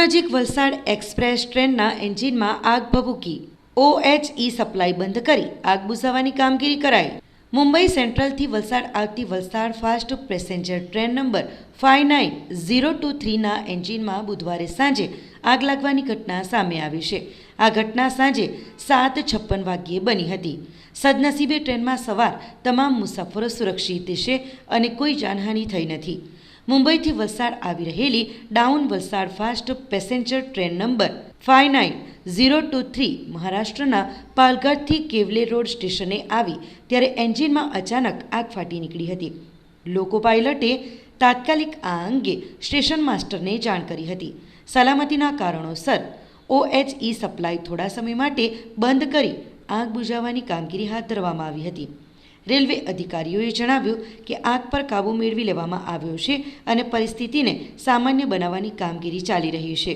નજીક વલસાડ એક્સપ્રેસ ટ્રેનના એન્જિનમાં આગ ભભૂકી. ઓએચઈ સપ્લાય બંધ કરી આગ બુઝાવવાની કામગીરી કરાઈ. મુંબઈ સેન્ટ્રલથી વલસાડ આવતી Valsad fast passenger train number five nine zero two થ્રીના એન્જિનમાં બુધવારે સાંજે આગ લાગવાની ઘટના સામે આવી છે. આ ઘટના સાંજે સાત છપ્પન વાગ્યે બની હતી. સદનસીબે ટ્રેનમાં સવાર તમામ મુસાફરો સુરક્ષિત છે અને કોઈ જાનહાનિ થઈ નથી. મુંબઈથી વલસાડ આવી રહેલી down Valsad fast passenger train number five nine zero two three મહારાષ્ટ્રના પાલઘરથી કેવલે રોડ સ્ટેશને આવી ત્યારે એન્જિનમાં અચાનક આગ ફાટી નીકળી હતી. લોકો પાયલટે તાત્કાલિક આ અંગે સ્ટેશન માસ્ટરને જાણ કરી હતી. સલામતીના કારણોસર ઓએચઈ સપ્લાય થોડા સમય માટે બંધ કરી આગ બુઝાવવાની કામગીરી હાથ ધરવામાં આવી હતી. રેલવે અધિકારીઓએ જણાવ્યું કે આગ પર કાબૂ મેળવી લેવામાં આવ્યો છે અને પરિસ્થિતિને સામાન્ય બનાવવાની કામગીરી ચાલી રહી છે.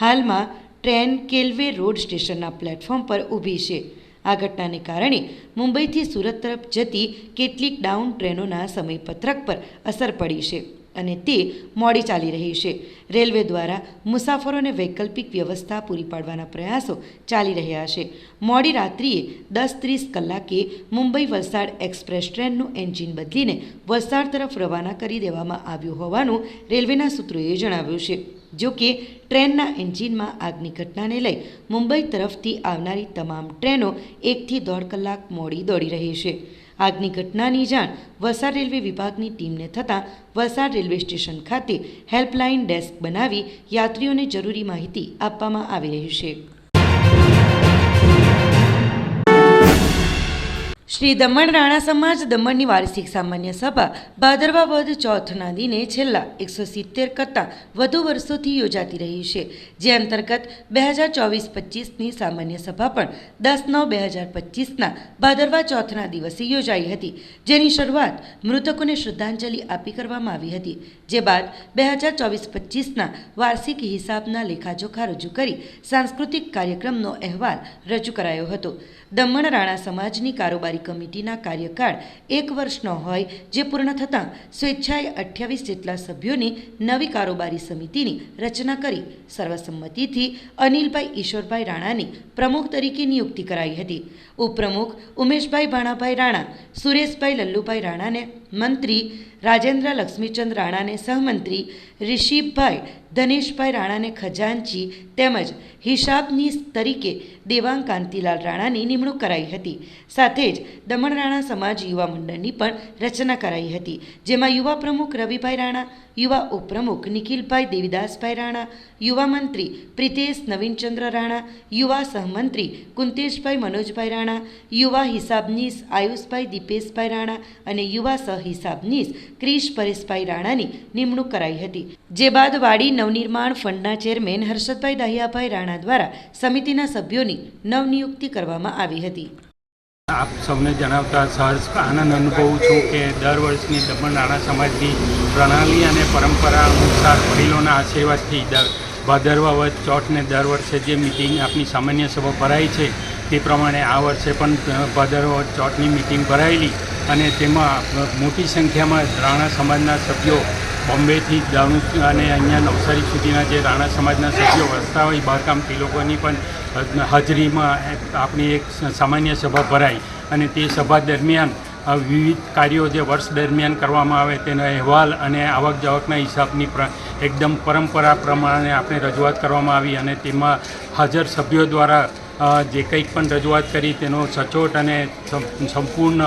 હાલમાં ટ્રેન કેલવે રોડ સ્ટેશનના પ્લેટફોર્મ પર ઊભી છે. આ ઘટનાને કારણે મુંબઈથી સુરત તરફ જતી કેટલીક ડાઉન ટ્રેનોના સમયપત્રક પર અસર પડી છે. અને તે મોડી ચાલી રહી છે. રેલવે દ્વારા મુસાફરોને વૈકલ્પિક વ્યવસ્થા પૂરી પાડવાના પ્રયાસો ચાલી રહ્યા છે. મોડી રાત્રિએ દસ ત્રીસ કલાકે મુંબઈ વલસાડ એક્સપ્રેસ ટ્રેનનું એન્જિન બદલીને વલસાડ તરફ રવાના કરી દેવામાં આવ્યું હોવાનું રેલવેના સૂત્રોએ જણાવ્યું છે. જો કે ટ્રેનના એન્જિનમાં આગની ઘટનાને લઈ મુંબઈ તરફથી આવનારી તમામ ટ્રેનો એકથી દોઢ કલાક મોડી દોડી રહી છે. આગની ઘટનાની જાણ વલસાડ રેલવે વિભાગની ટીમને થતાં વલસાડ રેલવે સ્ટેશન ખાતે હેલ્પલાઇન ડેસ્ક બનાવી યાત્રીઓને જરૂરી માહિતી આપવામાં આવી રહી છે. શ્રી દમણ રાણા સમાજ દમણની વાર્ષિક સામાન્ય સભા ભાદરવા વધ ચોથના દિને છેલ્લા એકસો સિત્તેર કરતાં વધુ વર્ષોથી યોજાતી રહી છે. જે અંતર્ગત બે હજાર ચોવીસ પચીસની સામાન્ય સભા પણ દસ નવ બે હજાર પચીસના ભાદરવા ચોથના દિવસે યોજાઈ હતી. જેની શરૂઆત મૃતકોને શ્રદ્ધાંજલિ આપી કરવામાં આવી હતી. જે બાદ બે હજાર ચોવીસ પચીસના વાર્ષિક હિસાબના લેખાજોખા રજૂ કરી સાંસ્કૃતિક કાર્યક્રમનો અહેવાલ રજૂ કરાયો હતો. દમણ રાણા સમાજની કારોબારી કમિટીના કાર્યકાળ એક વર્ષનો હોય, જે પૂર્ણ થતાં સ્વેચ્છાએ અઠ્યાવીસ જેટલા સભ્યોની નવી કારોબારી સમિતિની રચના કરી. સર્વસંમતિથી અનિલભાઈ ઈશ્વરભાઈ રાણાની પ્રમુખ તરીકે નિયુક્તિ કરાઈ હતી. ઉપપ્રમુખ ઉમેશભાઈ ભાણાભાઈ રાણા, સુરેશભાઈ લલ્લુભાઈ રાણાને મંત્રી રાજેન્દ્ર લક્ષ્મીચંદ રાણાને સહમંત્રી ઋષિભભાઈ ધનેશભાઈ રાણાને ખજાનચી તેમજ હિસાબની તરીકે દેવાંગ કાંતિલાલ રાણાની નિમણૂક કરાઈ હતી. સાથે જ દમણ રાણા સમાજ યુવા મંડળની પણ રચના કરાઈ હતી. જેમાં યુવા પ્રમુખ રવિભાઈ રાણા, યુવા ઉપપ્રમુખ નિખિલભાઈ દેવીદાસભાઈ રાણા, યુવા મંત્રી પ્રિતેશ નવીનચંદ્ર રાણા, યુવા સહમંત્રી કુંતેશભાઈ મનોજભાઈ રાણા યુવા હિસાબનીસ આયુષભાઈ દીપેશભાઈ રાણા અને યુવા સહહિસાબનીસ ક્રિશ પરેશભાઈ રાણાની નિમણૂક કરાઈ હતી. જે બાદ વાડી નવનિર્માણ ફંડના ચેરમેન હર્ષદભાઈ દહિયાભાઈ રાણા દ્વારા સમિતિના સભ્યોની નવનિયુક્તિ કરવામાં આવી હતી. આપ સૌને જણાવતા સહર્ષ આનંદ અનુભવું છું કે દર વર્ષની દમણ રાણા સમાજની પ્રણાલી અને પરંપરા અનુસાર વડીલોના આશીર્વાદથી દર ભાદરવા વધ ચોથને દર વર્ષે જે મિટિંગ આપની સામાન્ય સભા ભરાય છે, તે પ્રમાણે આ વર્ષે પણ ભાદરવા વધ ચોથની મિટિંગ ભરાયેલી અને તેમાં મોટી સંખ્યામાં રાણા સમાજના સભ્યો બોમ્બેથી દાણુ અને અહીંયા નવસારી સુધીના જે રાણા સમાજના સભ્યો વસતા હોય, બહારકામ તે લોકોની પણ હાજરીમાં આપણી એક સામાન્ય સભા ભરાઈ અને તે સભા દરમિયાન વિવિધ કાર્યો જે વર્ષ દરમિયાન કરવામાં આવે તેનો અહેવાલ અને આવક જાવકના હિસાબની એકદમ પરંપરા પ્રમાણે આપણે રજૂઆત કરવામાં આવી અને તેમાં હાજર સભ્યો દ્વારા જે કંઈક પણ રજૂઆત કરી તેનો સચોટ અને સંપૂર્ણ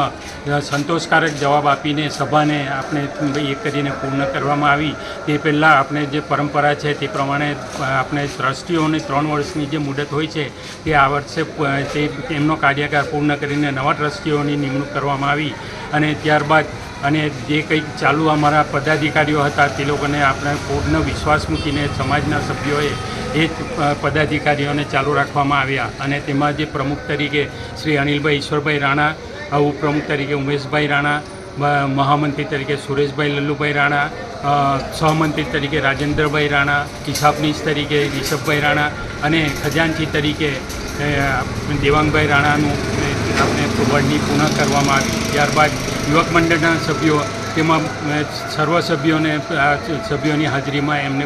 સંતોષકારક જવાબ આપીને સભાને આપણે એ કરીને પૂર્ણ કરવામાં આવી. તે પહેલાં આપણે જે પરંપરા છે તે પ્રમાણે આપણે ટ્રસ્ટીઓને ત્રણ વર્ષની જે મુદત હોય છે તે આ વર્ષે તે એમનો કાર્યકાળ પૂર્ણ કરીને નવા ટ્રસ્ટીઓની નિમણૂક કરવામાં આવી. અને ત્યારબાદ અને જે કંઈક ચાલુ અમારા પદાધિકારીઓ હતા તે લોકોને આપણે પૂર્ણ વિશ્વાસ મૂકીને સમાજના સભ્યોએ એ પદાધિકારીઓને ચાલુ રાખવામાં આવ્યા અને તેમાં જે પ્રમુખ તરીકે શ્રી અનિલભાઈ ઈશ્વરભાઈ રાણા ઉપપ્રમુખ તરીકે ઉમેશભાઈ રાણા મહામંત્રી તરીકે સુરેશભાઈ લલ્લુભાઈ રાણા સહમંત્રી તરીકે રાજેન્દ્રભાઈ રાણા હિસાબનીશ તરીકે રિષભભાઈ રાણા અને ખજાનચી તરીકે દેવાંગભાઈ રાણાનું આપણે વડની પૂર્ણ કરવામાં આવી. ત્યારબાદ યુવક મંડળના સભ્યો તેમાં સર્વ સભ્યોને આ સભ્યોની હાજરીમાં એમને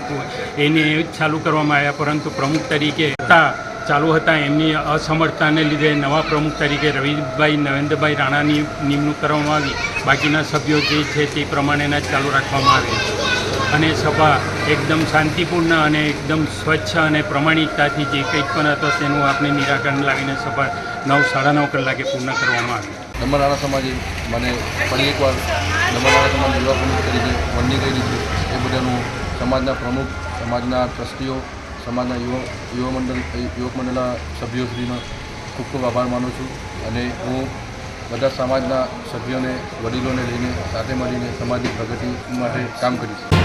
એને ચાલુ કરવામાં આવ્યા, પરંતુ પ્રમુખ તરીકે હતા, ચાલુ હતા, એમની અસમર્થતાને લીધે નવા પ્રમુખ તરીકે રવિભાઈ નરેન્દ્રભાઈ રાણાની નિમણૂક કરવામાં આવી. બાકીના સભ્યો જે છે તે પ્રમાણેના ચાલુ રાખવામાં આવે અને સભા એકદમ શાંતિપૂર્ણ અને એકદમ સ્વચ્છ અને પ્રમાણિકતાથી જે કંઈક પણ હતો તેનું આપણે નિરાકરણ લાવીને સભા નવ, સાડા નવ કલાકે પૂર્ણ કરવામાં આવી. દમણરાણા સમાજે મને ફરી એકવાર દમણરાણા સમાજ યુવા પ્રમુખ તરીકે વરણી કરી છે એ બધાનું સમાજના પ્રમુખ, સમાજના ટ્રસ્ટીઓ, સમાજના યુવા યુવા મંડળ યુવક મંડળના સભ્યોશ્રીનો ખૂબ ખૂબ આભાર માનું છું. અને હું બધા સમાજના સભ્યોને, વડીલોને લઈને સાથે મળીને સમાજની પ્રગતિ માટે કામ કરીશ.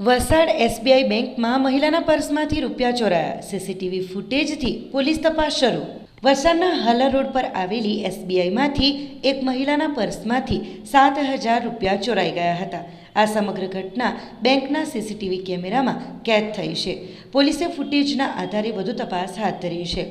વલસાડ એસબીઆઈ બેંકમાં મહિલાના પર્સમાંથી રૂપિયા ચોરાયા. સીસીટીવી ફૂટેજથી પોલીસ તપાસ શરૂ. વલસાડના હાલા રોડ પર આવેલી એસબીઆઈમાંથી એક મહિલાના પર્સમાંથી સાત હજાર રૂપિયા ચોરાઈ ગયા હતા. આ સમગ્ર ઘટના બેંકના સીસીટીવી કેમેરામાં કેદ થઈ છે. પોલીસે ફૂટેજના આધારે વધુ તપાસ હાથ ધરી છે.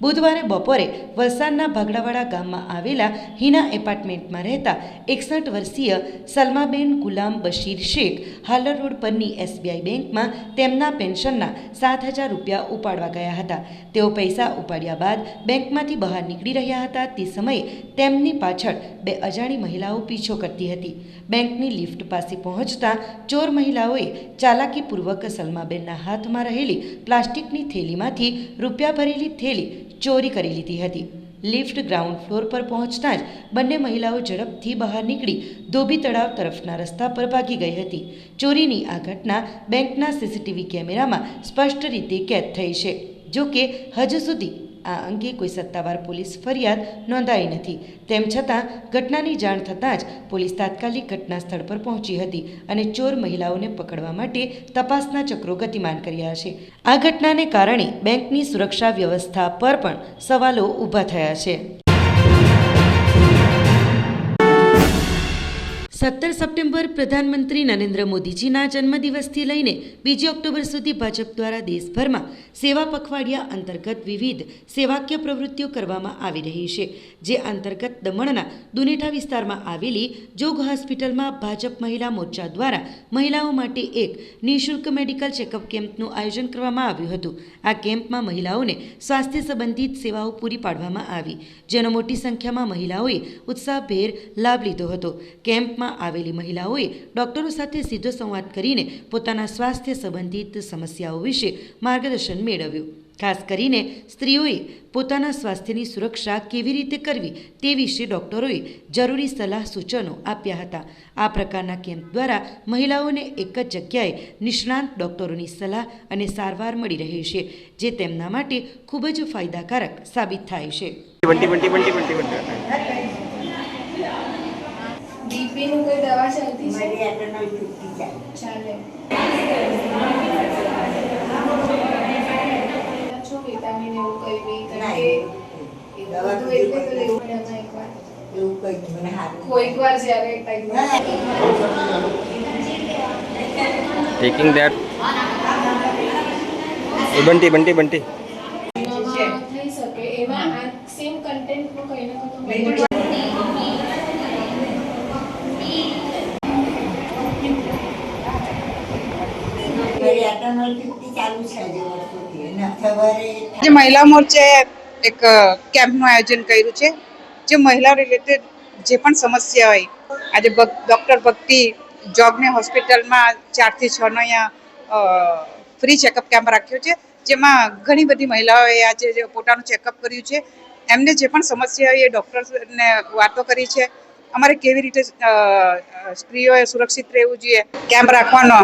બુધવારે બપોરે વલસાડના ભાગડાવાડા ગામમાં આવેલા હિના એપાર્ટમેન્ટમાં રહેતા એકસઠ વર્ષીય સલમાબેન ગુલામ બશીર શેખ હાલર રોડ પરની એસબીઆઈ બેંકમાં તેમના પેન્શનના સાત હજાર રૂપિયા ઉપાડવા ગયા હતા. તેઓ પૈસા ઉપાડ્યા બાદ બેંકમાંથી બહાર નીકળી રહ્યા હતા. તે સમયે તેમની પાછળ બે અજાણી મહિલાઓ પીછો કરતી હતી. બેંકની લિફ્ટ પાસે પહોંચતા ચોર મહિલાઓએ ચાલાકીપૂર્વક સલમાબેનના હાથમાં રહેલી પ્લાસ્ટિકની થેલીમાંથી રૂપિયા ભરેલી થેલી ચોરી કરી લીધી હતી. લિફ્ટ ગ્રાઉન્ડ ફ્લોર પર પહોંચતા જ બંને મહિલાઓ ઝડપથી બહાર નીકળી ધોબી તળાવ તરફના રસ્તા પર ભાગી ગઈ હતી. ચોરીની આ ઘટના બેંકના સીસીટીવી કેમેરામાં સ્પષ્ટ રીતે કેદ થઈ છે જો કે હજુ સુધી આ અંગે કોઈ સત્તાવાર પોલીસ ફરિયાદ નોંધાઈ નથી. તેમ છતાં, ઘટનાની જાણ થતાં જ પોલીસ તાત્કાલિક ઘટના સ્થળ પર પહોંચી હતી અને ચોર મહિલાઓને પકડવા માટે તપાસના ચક્રો ગતિમાન કર્યા છે. આ ઘટનાને કારણે બેંકની સુરક્ષા વ્યવસ્થા પર પણ સવાલો ઊભા થયા છે. સત્તર સપ્ટેમ્બર પ્રધાનમંત્રી નરેન્દ્ર મોદીજીના જન્મદિવસથી લઈને બીજી ઓક્ટોબર સુધી ભાજપ દ્વારા દેશભરમાં સેવા પખવાડિયા અંતર્ગત વિવિધ સેવાકીય પ્રવૃત્તિઓ કરવામાં આવી રહી છે, જે અંતર્ગત દમણના દુનેઠા વિસ્તારમાં આવેલી જોગ હોસ્પિટલમાં ભાજપ મહિલા મોરચા દ્વારા મહિલાઓ માટે એક નિઃશુલ્ક મેડિકલ ચેકઅપ કેમ્પનું આયોજન કરવામાં આવ્યું હતું. આ કેમ્પમાં મહિલાઓને સ્વાસ્થ્ય સંબંધિત સેવાઓ પૂરી પાડવામાં આવી, જેનો મોટી સંખ્યામાં મહિલાઓએ ઉત્સાહભેર લાભ લીધો હતો. કેમ્પમાં આવેલી મહિલાઓએ ડોક્ટરો સાથે સીધો સંવાદ કરીને પોતાના સ્વાસ્થ્ય સંબંધિત સમસ્યાઓ વિશે માર્ગદર્શન મેળવ્યું. ખાસ કરીને સ્ત્રીઓએ પોતાના સ્વાસ્થ્યની સુરક્ષા કેવી રીતે કરવી તે વિશે ડોક્ટરોએ જરૂરી સલાહ સૂચનો આપ્યા હતા. આ પ્રકારના કેમ્પ દ્વારા મહિલાઓને એક જ જગ્યાએ નિષ્ણાંત ડોક્ટરોની સલાહ અને સારવાર મળી રહે છે, જે તેમના માટે ખૂબ જ ફાયદાકારક સાબિત થાય છે બંટી બંટી બંટી બંટી બંટી બીપી નું કોઈ દવા ચાલતી છે? મારી આટોનલ ફિફ્ટી ચાલે. ચાલે છો વિટામિન એવું કઈ બી કે એવું દવા બધું એટલે તો લેવું પડે એકવાર. એવું કંઈ જ મને હારું કોઈક વાર જ્યારે ટાઈમ ટેકિંગ ધેટ એ બંટી બંટી બંટી થઈ શકે એમાં આ સેમ કન્ટેન્ટનું કઈ ના કઈ તો મારી આટોનલ ફિફ્ટી ચાલુ છે હજી જે મહિલા મોરચે એક કેમ્પનું આયોજન કર્યું છે. જે મહિલા રિલેટેડ જે પણ સમસ્યા હોય, આજે ડૉક્ટર ભક્તિ જોગને હોસ્પિટલમાં ચારથી છનો અહીંયા ફ્રી ચેકઅપ કેમ્પ રાખ્યો છે. જેમાં ઘણી બધી મહિલાઓએ આજે પોતાનું ચેકઅપ કર્યું છે. એમને જે પણ સમસ્યા હોય એ ડૉક્ટર્સને વાતો કરી છે. અમારે કેવી રીતે સ્ત્રીઓએ સુરક્ષિત રહેવું જોઈએ? કેમ્પ રાખવાનો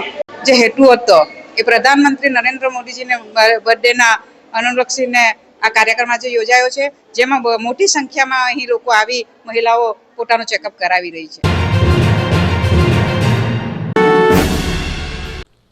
જે હેતુ હતો એ પ્રધાનમંત્રી નરેન્દ્ર મોદીજીને બર્થડેના અનુલક્ષીને આ કાર્યક્રમ આજે યોજાયો છે, જેમાં મોટી સંખ્યામાં અહીં લોકો આવી મહિલાઓ પોતાનું ચેકઅપ કરાવી રહી છે.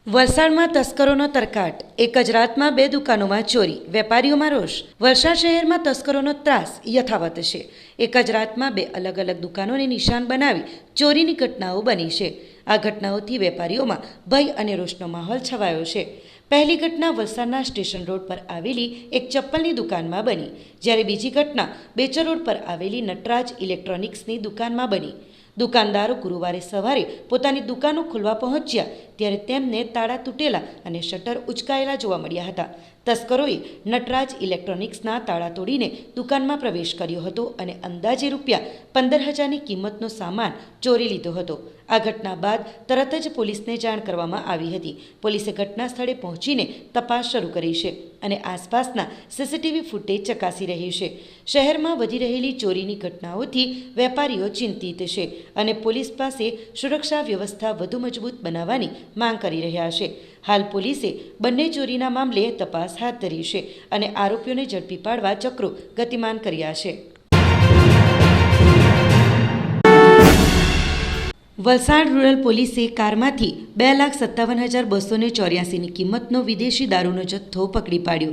વલસાડમાં તસ્કરોનો તરકાટ. એક જ રાતમાં બે દુકાનોમાં ચોરી. વેપારીઓમાં રોષ. વલસાડ શહેરમાં તસ્કરોનો ત્રાસ યથાવત છે. એક જ રાતમાં બે અલગ અલગ દુકાનોને નિશાન બનાવી ચોરીની ઘટનાઓ બની છે. આ ઘટનાઓથી વેપારીઓમાં ભય અને રોષનો માહોલ છવાયો છે. પહેલી ઘટના વલસાડના સ્ટેશન રોડ પર આવેલી એક ચપ્પલની દુકાનમાં બની. જ્યારે બીજી ઘટના બેચર રોડ પર આવેલી નટરાજ ઇલેક્ટ્રોનિક્સની દુકાનમાં બની. દુકાનદારો ગુરુવારે સવારે પોતાની દુકાનો ખોલવા પહોંચ્યા, ત્યારે તેમને તાળા તૂટેલા અને શટર ઉચકાયેલા જોવા મળ્યા હતા. તસ્કરોએ નટરાજ ઇલેક્ટ્રોનિક્સના તાળા તોડીને દુકાનમાં પ્રવેશ કર્યો હતો અને અંદાજે રૂપિયા પંદર હજારની કિંમતનો સામાન ચોરી લીધો હતો. આ ઘટના બાદ તરત જ પોલીસને જાણ કરવામાં આવી હતી. પોલીસે ઘટના સ્થળે પહોંચીને તપાસ શરૂ કરી છે અને આસપાસના સીસીટીવી ફૂટેજ ચકાસી રહી છે. શહેરમાં વધી રહેલી ચોરીની ઘટનાઓથી વેપારીઓ ચિંતિત છે અને પોલીસ પાસે સુરક્ષા વ્યવસ્થા વધુ મજબૂત બનાવવાની માંગ કરી રહ્યા છે. હાલ પોલીસે બંને ચોરીના મામલે તપાસ હાથ ધરી છે અને આરોપીઓને ઝડપી પાડવા ચક્રો ગતિમાન કર્યા છે. વલસાડ રૂરલ પોલીસે કારમાંથી બે લાખ સત્તાવન હજાર બસો ને ચોર્યાસીની કિંમતનો વિદેશી દારૂનો જથ્થો પકડી પાડ્યો.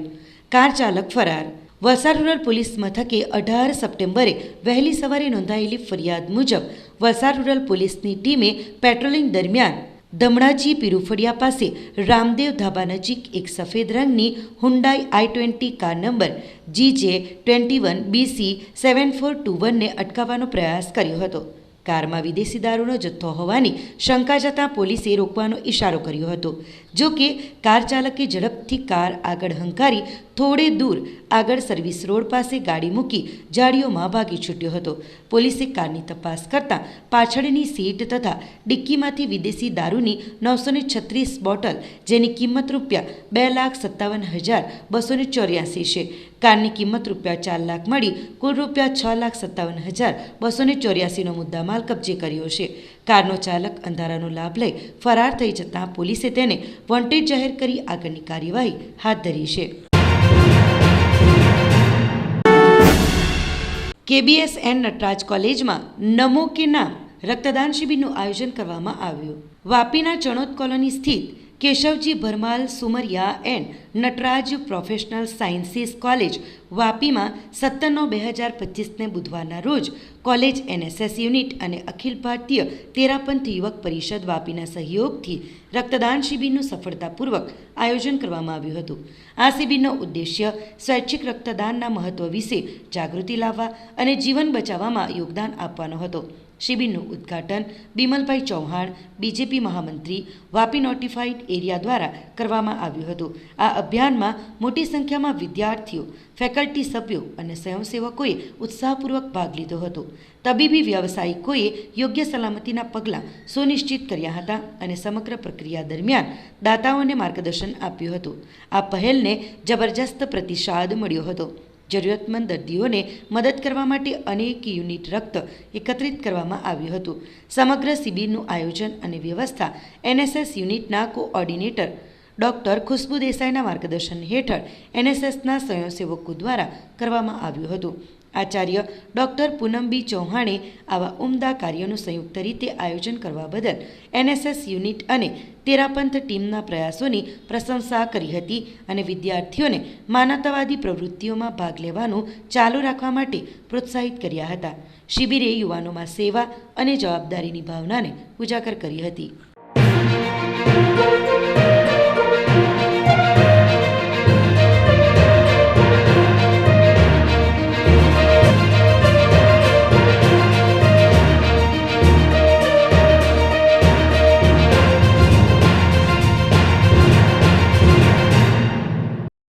કાર ચાલક ફરાર. વલસાડ રૂરલ પોલીસ મથકે અઢાર સપ્ટેમ્બરે વહેલી સવારે નોંધાયેલી ફરિયાદ મુજબ વલસાડ રૂરલ પોલીસની ટીમે પેટ્રોલિંગ દરમિયાન ધમણાજી પીરુફળિયા પાસે રામદેવ ધાબા નજીક એક સફેદ રંગની Hyundai i twenty car number G J twenty one BC seven four two વનને અટકાવવાનો પ્રયાસ કર્યો હતો. કારમાં વિદેશી દારૂનો જથ્થો હોવાની શંકા જતાં પોલીસે રોકવાનો ઇશારો કર્યો હતો. જો કે, કાર ચાલકે ઝડપથી કાર આગળ હંકારી થોડે દૂર આગળ સર્વિસ રોડ પાસે ગાડી મૂકી જાડીઓમાં ભાગી છૂટ્યો હતો. પોલીસે કારની તપાસ કરતાં પાછળની સીટ તથા ડિક્કીમાંથી વિદેશી દારૂની નવસો છત્રીસ બોટલ, જેની કિંમત રૂપિયા બે લાખ સત્તાવન હજાર બસો ચોર્યાસી છે. કારની કિંમત રૂપિયા ચાર લાખ મળી, કુલ રૂપિયા છ લાખ સત્તાવન હજાર બસો ચોર્યાસીનો મુદ્દામાલ કબજે કર્યો છે. કારનો ચાલક અંધારાનો લાભ લઈ ફરાર થઈ જતાં પોલીસે તેને વોન્ટેડ જાહેર કરી આગળની કાર્યવાહી હાથ ધરી છે. કેબીએસ એન નટરાજ કોલેજમાં નમો કે નામ રક્તદાન શિબિરનું આયોજન કરવામાં આવ્યું. વાપીના ચણોદ કોલોની સ્થિત Keshavji Bharmal, Sumariya and Natraj professional sciences college, વાપીમાં સત્તર નવ બે હજાર પચીસને બુધવારના રોજ કોલેજ એનએસએસ યુનિટ અને અખિલ ભારતીય તેરાપંથ યુવક પરિષદ વાપીના સહયોગથી રક્તદાન શિબિરનું સફળતાપૂર્વક આયોજન કરવામાં આવ્યું હતું. આ શિબિરનો ઉદ્દેશ્ય સ્વૈચ્છિક રક્તદાનના મહત્વ વિશે જાગૃતિ લાવવા અને જીવન બચાવવામાં યોગદાન આપવાનો હતો. શિબિરનું ઉદ્ઘાટન બિમલભાઈ ચૌહાણ, બીજેપી મહામંત્રી, વાપી નોટિફાઈડ એરિયા દ્વારા કરવામાં આવ્યું હતું. આ અભિયાનમાં મોટી સંખ્યામાં વિદ્યાર્થીઓ, ફેકલ્ટી સભ્યો અને સ્વયંસેવકોએ ઉત્સાહપૂર્વક ભાગ લીધો હતો. તબીબી વ્યવસાયિકોએ યોગ્ય સલામતીના પગલાં સુનિશ્ચિત કર્યા હતા અને સમગ્ર પ્રક્રિયા દરમિયાન દાતાઓને માર્ગદર્શન આપ્યું હતું. આ પહેલને જબરજસ્ત પ્રતિસાદ મળ્યો હતો. જરૂરિયાતમંદ દર્દીઓને મદદ કરવા માટે અનેક યુનિટ રક્ત એકત્રિત કરવામાં આવ્યું હતું. સમગ્ર શિબિરનું આયોજન અને વ્યવસ્થા એનએસએસ યુનિટના કોઓર્ડિનેટર ડૉક્ટર ખુશ્બુ દેસાઈના માર્ગદર્શન હેઠળ એનએસએસના સ્વયંસેવકો દ્વારા કરવામાં આવ્યું હતું. આચાર્ય ડૉક્ટર પૂનમબી ચૌહાણે આવા ઉમદા કાર્યોનું સંયુક્ત રીતે આયોજન કરવા બદલ એનએસએસ યુનિટ અને તેરાપંથ ટીમના પ્રયાસોની પ્રશંસા કરી હતી અને વિદ્યાર્થીઓને માનવતાવાદી પ્રવૃત્તિઓમાં ભાગ લેવાનું ચાલુ રાખવા માટે પ્રોત્સાહિત કર્યા હતા. શિબિરે યુવાનોમાં સેવા અને જવાબદારીની ભાવનાને ઉજાગર કરી હતી.